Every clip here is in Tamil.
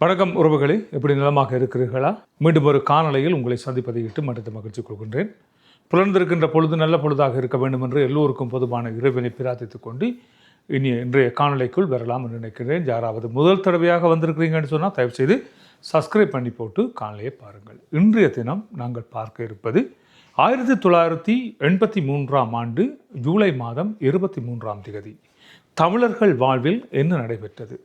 வணக்கம் உறவுகளே எப்படி நிலமாக இருக்கிறீர்களா? மீண்டும் ஒரு காணொலியில் உங்களை சந்திப்பதை இட்டு மட்டத்தை மகிழ்ச்சி கொள்கின்றேன். புலர்ந்திருக்கின்ற பொழுது நல்ல பொழுதாக இருக்க வேண்டும் என்று எல்லோருக்கும் பொதுவான இறைவனை பிரார்த்தித்துக் கொண்டு இனி இன்றைய காணொலிக்குள் வரலாம் என்று நினைக்கிறேன். யாராவது முதல் தடவையாக வந்திருக்கிறீங்கன்னு சொன்னால் தயவுசெய்து சப்ஸ்கிரைப் பண்ணி போட்டு காணொலியை பாருங்கள். இன்றைய தினம் நாங்கள் பார்க்க இருப்பது ஆயிரத்தி தொள்ளாயிரத்தி எண்பத்தி மூன்றாம் ஆண்டு ஜூலை மாதம் இருபத்தி மூன்றாம் திகதி தமிழர்கள் வாழ்வில் என்ன நடைபெற்றது?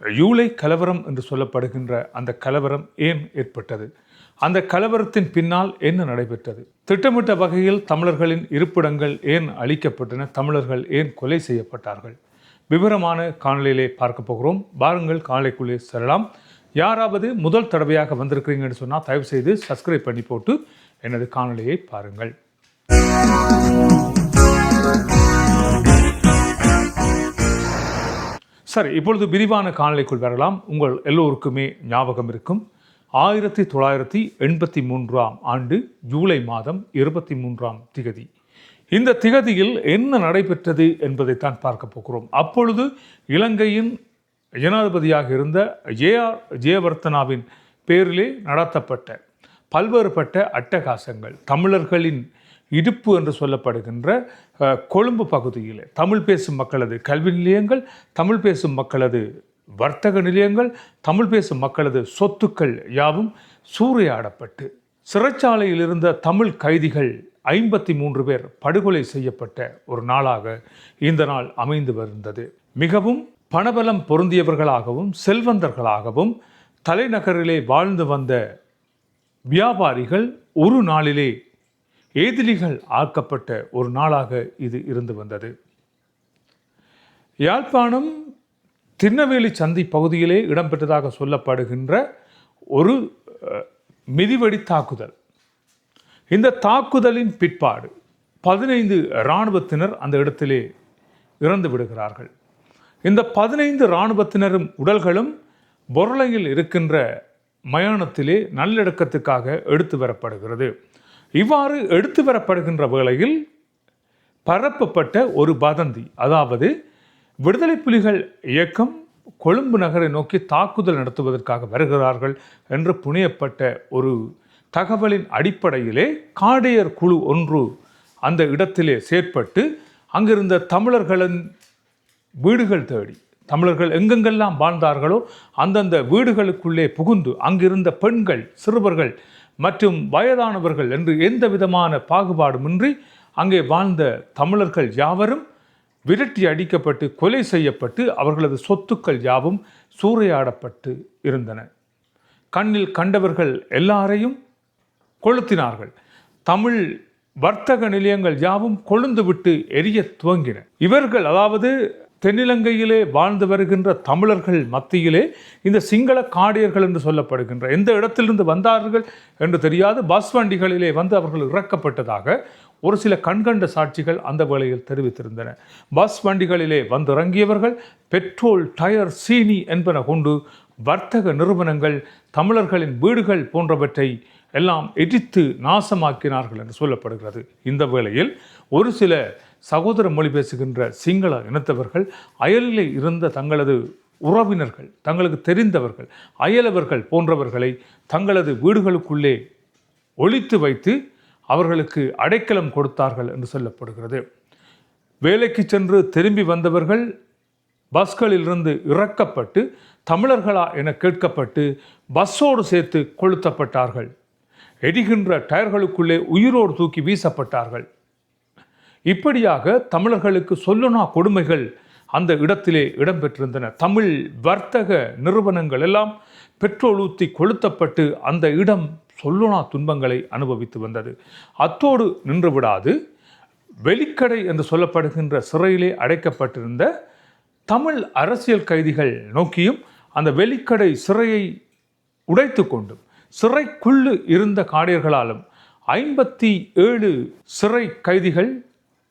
யூலை கலவரம் என்று சொல்லப்படுகின்ற அந்த கலவரம் ஏன் ஏற்பட்டது? அந்த கலவரத்தின் பின்னால் என்ன நடைபெற்றது? திட்டமிட்ட வகையில் தமிழர்களின் இருப்பிடங்கள் ஏன் அழிக்கப்பட்டன? தமிழர்கள் ஏன் கொலை செய்யப்பட்டார்கள்? விவரமான காணொலியிலே பார்க்க போகிறோம். பாருங்கள் காணொலிக்குள்ளே செல்லலாம். யாராவது முதல் தடவையாக வந்திருக்கிறீங்கன்னு சொன்னால் தயவுசெய்து சப்ஸ்கிரைப் பண்ணி போட்டு எனது காணொலியை பாருங்கள். சரி இப்பொழுது விரிவான காணொலிக்குள் வரலாம். உங்கள் எல்லோருக்குமே ஞாபகம் இருக்கும். ஆயிரத்தி தொள்ளாயிரத்தி எண்பத்தி மூன்றாம் ஆண்டு ஜூலை மாதம் இருபத்தி மூன்றாம் திகதி. இந்த திகதியில் என்ன நடைபெற்றது என்பதைத்தான் பார்க்க போகிறோம். அப்பொழுது இலங்கையின் ஜனாதிபதியாக இருந்த ஜேஆர் ஜெயவர்த்தனாவின் பேரிலே நடத்தப்பட்ட பல்வேறுபட்ட அட்டகாசங்கள். தமிழர்களின் இடுப்பு என்று சொல்லப்படுகின்ற கொழும்பு பகுதியில். தமிழ் பேசும் மக்களது கல்வி நிலையங்கள் தமிழ் பேசும் மக்களது வர்த்தக நிலையங்கள் தமிழ் பேசும் மக்களது சொத்துக்கள் யாவும் சூறையாடப்பட்டு சிறைச்சாலையில் இருந்த தமிழ் கைதிகள் ஐம்பத்தி மூன்று பேர் படுகொலை செய்யப்பட்ட ஒரு நாளாக இந்த நாள் அமைந்து வருந்தது. மிகவும் பணபலம் பொருந்தியவர்களாகவும் செல்வந்தர்களாகவும் தலைநகரிலே வாழ்ந்து வந்த வியாபாரிகள் ஒரு நாளிலே எதிரிகள் ஆக்கப்பட்ட ஒரு நாளாக இது இருந்து வந்தது. யாழ்ப்பாணம் திருநெல்வேலி சந்தை பகுதியிலே இடம்பெற்றதாக சொல்லப்படுகின்ற ஒரு மிதிவெடி தாக்குதல். இந்த தாக்குதலின் பிற்பாடு பதினைந்து இராணுவத்தினர் அந்த இடத்திலே இறந்து விடுகிறார்கள். இந்த பதினைந்து இராணுவத்தினரும் உடல்களும் பொருளையில் இருக்கின்ற மயானத்திலே நல்லடக்கத்துக்காக எடுத்து வரப்படுகிறது. இவ்வாறு எடுத்து வரப்படுகின்ற வேளையில் பரப்பப்பட்ட ஒரு வதந்தி அதாவது விடுதலை புலிகள் இயக்கம் கொழும்பு நகரை நோக்கி தாக்குதல் நடத்துவதற்காக வருகிறார்கள் என்று புனையப்பட்ட ஒரு தகவலின் அடிப்படையிலே காடையர் குழு ஒன்று அந்த இடத்திலே செயற்பட்டு அங்கிருந்த தமிழர்களின் வீடுகள் தேடி தமிழர்கள் எங்கெங்கெல்லாம் வாழ்ந்தார்களோ அந்தந்த வீடுகளுக்குள்ளே புகுந்து அங்கிருந்த பெண்கள் சிறுவர்கள் மற்றும் வயதானவர்கள் என்று எந்த விதமான பாகுபாடுமின்றி அங்கே வாழ்ந்த தமிழர்கள் யாவரும் விரட்டி அடிக்கப்பட்டு கொலை செய்யப்பட்டு அவர்களது சொத்துக்கள் யாவும் சூறையாடப்பட்டு இருந்தன. கண்ணில் கண்டவர்கள் எல்லாரையும் கொளுத்தினார்கள். தமிழ் வர்த்தக நிலையங்கள் யாவும் கொழுந்துவிட்டு எரிய துவங்கின. இவர்கள் அதாவது தென்னிலங்கையிலே வாழ்ந்து வருகின்ற தமிழர்கள் மத்தியிலே இந்த சிங்கள காடியர்கள் என்று சொல்லப்படுகின்ற எந்த இடத்திலிருந்து வந்தார்கள் என்று தெரியாது. பஸ் வண்டிகளிலே வந்து அவர்கள் இறக்கப்பட்டதாக ஒரு சில கண்கண்ட சாட்சிகள் அந்த வேளையில் தெரிவித்திருந்தன. பஸ் வண்டிகளிலே வந்து இறங்கியவர்கள் பெட்ரோல் டயர் சீனி என்பன கொண்டு வர்த்தக நிறுவனங்கள் தமிழர்களின் வீடுகள் போன்றவற்றை எல்லாம் எரித்து நாசமாக்கினார்கள் என்று சொல்லப்படுகிறது. இந்த வேளையில் ஒரு சில சகோதர மொழி பேசுகின்ற சிங்கள இனத்தவர்கள் அயலில் இருந்த தங்களது உறவினர்கள் தங்களுக்கு தெரிந்தவர்கள் அயலவர்கள் போன்றவர்களை தங்களது வீடுகளுக்குள்ளே ஒழித்து வைத்து அவர்களுக்கு அடைக்கலம் கொடுத்தார்கள் என்று சொல்லப்படுகிறது. வேலைக்கு சென்று திரும்பி வந்தவர்கள் பஸ்களிலிருந்து இறக்கப்பட்டு தமிழர்களா என கேட்கப்பட்டு பஸ்ஸோடு சேர்த்து கொளுத்தப்பட்டார்கள். எரிகின்ற டயர்களுக்குள்ளே உயிரோடு தூக்கி வீசப்பட்டார்கள். இப்படியாக தமிழர்களுக்கு சொல்லுனா கொடுமைகள் அந்த இடத்திலே இடம்பெற்றிருந்தன. தமிழ் வர்த்தக நிறுவனங்கள் எல்லாம் பெட்ரோல் ஊற்றி கொளுத்தப்பட்டு அந்த இடம் சொல்லுனா துன்பங்களை அனுபவித்து வந்தது. அத்தோடு நின்று விடாது வெளிக்கடை என்று சொல்லப்படுகின்ற சிறையிலே அடைக்கப்பட்டிருந்த தமிழ் அரசியல் கைதிகள் நோக்கியும் அந்த வெளிக்கடை சிறையை உடைத்து கொண்டும். சிறைக்குள்ளு இருந்த காடியர்களாலும் ஐம்பத்தி ஏழு சிறை கைதிகள்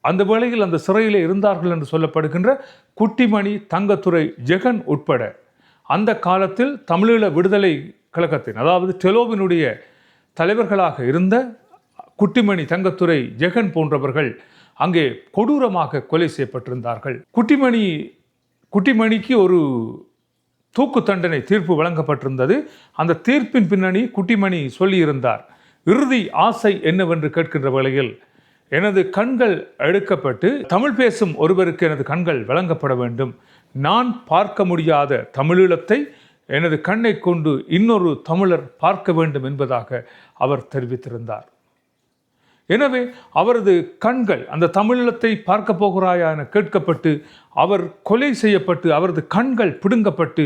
அந்த வேளையில் அந்த சிறையிலே இருந்தார்கள் என்று சொல்லப்படுகின்ற குட்டிமணி தங்கத்துறை ஜெகன் உட்பட அந்த காலத்தில் தமிழீழ விடுதலை கழகத்தின் அதாவது டெலோவினுடைய தலைவர்களாக இருந்த குட்டிமணி தங்கத்துறை ஜெகன் போன்றவர்கள் அங்கே கொடூரமாக கொலை செய்யப்பட்டிருந்தார்கள். குட்டிமணி குட்டிமணிக்கு ஒரு தூக்கு தண்டனை தீர்ப்பு வழங்கப்பட்டிருந்தது. அந்த தீர்ப்பின் பின்னணி குட்டிமணி சொல்லியிருந்தார். இறுதி ஆசை என்னவென்று கேட்கின்ற வேளையில் எனது கண்கள் எடுக்கப்பட்டு தமிழ் பேசும் ஒருவருக்கு எனது கண்கள் வழங்கப்பட வேண்டும். நான் பார்க்க முடியாத தமிழீழத்தை எனது கண்ணை கொண்டு இன்னொரு தமிழர் பார்க்க வேண்டும் என்பதாக அவர் தெரிவித்திருந்தார். எனவே அவரது கண்கள் அந்த தமிழீழத்தை பார்க்க போகிறாயா என கேட்கப்பட்டு அவர் கொலை செய்யப்பட்டு அவரது கண்கள் பிடுங்கப்பட்டு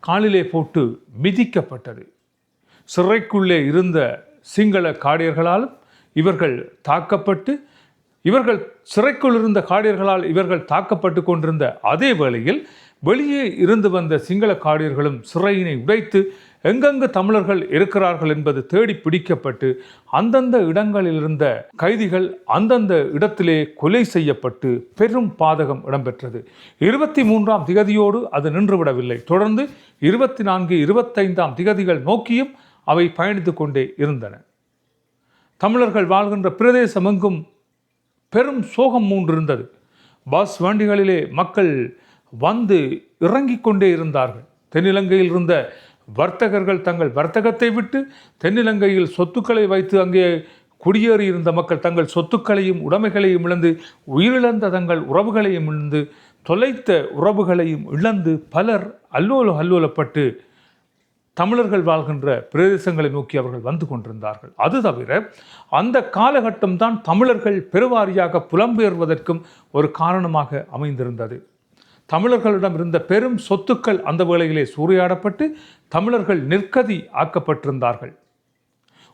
காலிலே போட்டு மிதிக்கப்பட்டது. சிறைக்குள்ளே இருந்த சிங்கள காடியர்களாலும் இவர்கள் தாக்கப்பட்டு இவர்கள் சிறைக்குள் இருந்த காடியர்களால் இவர்கள் தாக்கப்பட்டு கொண்டிருந்த அதே வேளையில் வெளியே இருந்து வந்த சிங்கள காடியர்களும் சிறையினை உடைத்து எங்கெங்கு தமிழர்கள் இருக்கிறார்கள் என்பது தேடி பிடிக்கப்பட்டு அந்தந்த இடங்களில் இருந்த கைதிகள் அந்தந்த இடத்திலே கொலை செய்யப்பட்டு பெரும் பாதகம் இடம்பெற்றது. இருபத்தி மூன்றாம் திகதியோடு அது நின்றுவிடவில்லை. தொடர்ந்து இருபத்தி நான்கு இருபத்தைந்தாம் திகதிகள் நோக்கியும் அவை பயணித்து கொண்டே இருந்தன. தமிழர்கள் வாழ்கின்ற பிரதேசம் எங்கும் பெரும் சோகம் மூன்றிருந்தது. பஸ் வண்டிகளிலே மக்கள் வந்து இறங்கிக் கொண்டே இருந்தார்கள். தென்னிலங்கையில் இருந்த வர்த்தகர்கள் தங்கள் வர்த்தகத்தை விட்டு தென்னிலங்கையில் சொத்துக்களை வைத்து அங்கே குடியேறி இருந்த மக்கள் தங்கள் சொத்துக்களையும் உடைமைகளையும் இழந்து உயிரிழந்த தங்கள் உறவுகளையும் இழந்து தொலைத்த உறவுகளையும் இழந்து பலர் அல்லோல அல்லோலப்பட்டு தமிழர்கள் வாழ்கின்ற பிரதேசங்களை நோக்கி அவர்கள் வந்து கொண்டிருந்தார்கள். அது தவிர அந்த காலகட்டம்தான் தமிழர்கள் பெருவாரியாக புலம்பெயர்வதற்கும் ஒரு காரணமாக அமைந்திருந்தது. தமிழர்களிடம் இருந்த பெரும் சொத்துக்கள் அந்த வேளையிலே சூறையாடப்பட்டு தமிழர்கள் நிற்கதி ஆக்கப்பட்டிருந்தார்கள்.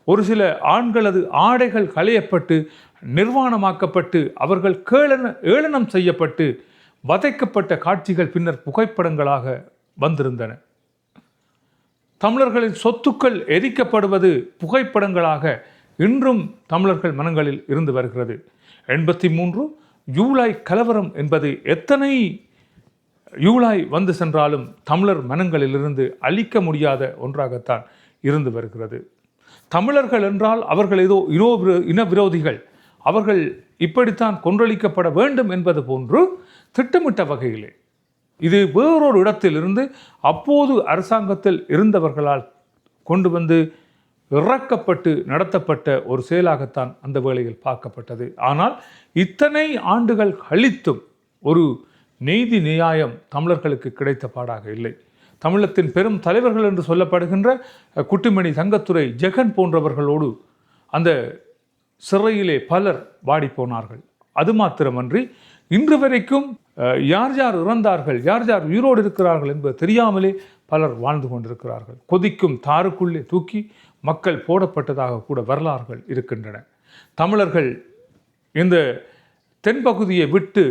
ஒரு சில ஆண்களது ஆடைகள் களையப்பட்டு நிர்வாணமாக்கப்பட்டு அவர்கள் கேளன ஏளனம் செய்யப்பட்டு வதைக்கப்பட்ட காட்சிகள் பின்னர் புகைப்படங்களாக வந்திருந்தன. தமிழர்களின் சொத்துக்கள் எரிக்கப்படுவது புகைப்படங்களாக இன்றும் தமிழர்கள் மனங்களில் இருந்து வருகிறது. எண்பத்தி மூன்று ஜூலை கலவரம் என்பது எத்தனை யூலாய் வந்து சென்றாலும் தமிழர் மனங்களிலிருந்து அழிக்க முடியாத ஒன்றாகத்தான் இருந்து வருகிறது. தமிழர்கள் என்றால் அவர்கள் ஏதோ இனோ இன விரோதிகள். அவர்கள் இப்படித்தான் கொன்றளிக்கப்பட வேண்டும் என்பது போன்று திட்டமிட்ட வகையிலே. இது வேறொரு இடத்திலிருந்து அப்போது அரசாங்கத்தில் இருந்தவர்களால் கொண்டு வந்து இறக்கப்பட்டு நடத்தப்பட்ட ஒரு செயலாகத்தான் அந்த வேளையில் பார்க்கப்பட்டது. ஆனால் இத்தனை ஆண்டுகள் கழித்தும் ஒரு நீதி நியாயம் தமிழர்களுக்கு கிடைத்த பாடாக இல்லை. தமிழத்தின் பெரும் தலைவர்கள் என்று சொல்லப்படுகின்ற குட்டிமணி தங்கத்துறை ஜெகன் போன்றவர்களோடு அந்த சிறையிலே பலர் வாடி போனார்கள். அது மாத்திரமன்றி இன்று வரைக்கும் யார் யார் இறந்தார்கள் யார் யார் உயிரோடு இருக்கிறார்கள் என்பது தெரியாமலே பலர் வாழ்ந்து கொண்டிருக்கிறார்கள். கொதிக்கும் தாருக்குள்ளே தூக்கி மக்கள் போடப்பட்டதாக கூட வரலாறுகள் இருக்கின்றன. தமிழர்கள் இந்த தென்பகுதியை விட்டு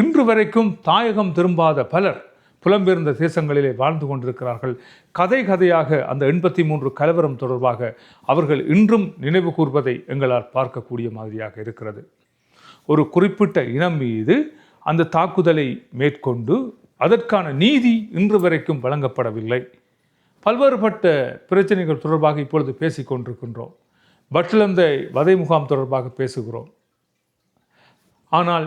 இன்று வரைக்கும் தாயகம் திரும்பாத பலர் புலம்பெயர்ந்த தேசங்களிலே வாழ்ந்து கொண்டிருக்கிறார்கள். கதை கதையாக அந்த எண்பத்தி மூன்று கலவரம் தொடர்பாக அவர்கள் இன்றும் நினைவு கூர்வதை எங்களால் பார்க்கக்கூடிய மாதிரியாக இருக்கிறது. ஒரு குறிப்பிட்ட இனம் மீது அந்த தாக்குதலை மேற்கொண்டு அதற்கான நீதி இன்று வரைக்கும் வழங்கப்படவில்லை. பல்வேறுபட்ட பிரச்சனைகள் தொடர்பாக இப்பொழுது பேசிக்கொண்டிருக்கின்றோம் பட்லந்த வதை முகாம் தொடர்பாக பேசுகிறோம். ஆனால்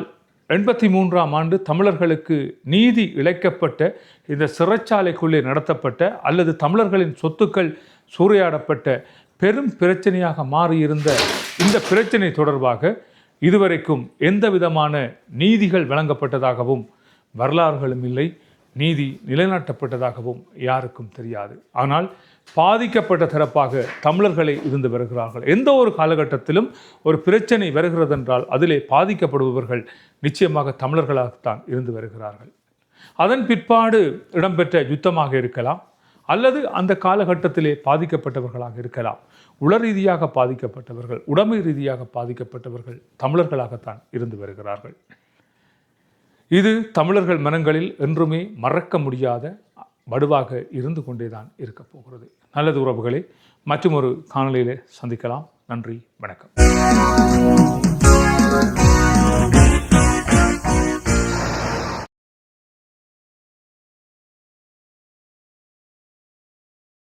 எண்பத்தி மூன்றாம் ஆண்டு தமிழர்களுக்கு நீதி இழைக்கப்பட்ட இந்த சிறைச்சாலைக்குள்ளே நடத்தப்பட்ட அல்லது தமிழர்களின் சொத்துக்கள் சூறையாடப்பட்ட பெரும் பிரச்சனையாக மாறியிருந்த இந்த பிரச்சனை தொடர்பாக இதுவரைக்கும் எந்த விதமான நீதிகள் வழங்கப்பட்டதாகவும் வரலாறுகளும் இல்லை நீதி நிலைநாட்டப்பட்டதாகவும் யாருக்கும் தெரியாது. ஆனால் பாதிக்கப்பட்ட தரப்பாக தமிழர்களை இருந்து வருகிறார்கள். எந்த ஒரு காலகட்டத்திலும் ஒரு பிரச்சனை வருகிறது என்றால் அதிலே பாதிக்கப்படுபவர்கள் நிச்சயமாக தமிழர்களாகத்தான் இருந்து வருகிறார்கள். அதன் பிற்பாடு இடம்பெற்ற யுத்தமாக இருக்கலாம் அல்லது அந்த காலகட்டத்திலே பாதிக்கப்பட்டவர்களாக இருக்கலாம். உள ரீதியாக பாதிக்கப்பட்டவர்கள் உடமை ரீதியாக பாதிக்கப்பட்டவர்கள் தமிழர்களாகத்தான் இருந்து வருகிறார்கள். இது தமிழர்கள் மனங்களில் என்றுமே மறக்க முடியாத வடுவாக இருந்து கொண்டே தான் இருக்கப் போகிறது. நல்லது உறவுகளை மற்றும் ஒரு காணொலியில் சந்திக்கலாம். நன்றி வணக்கம்.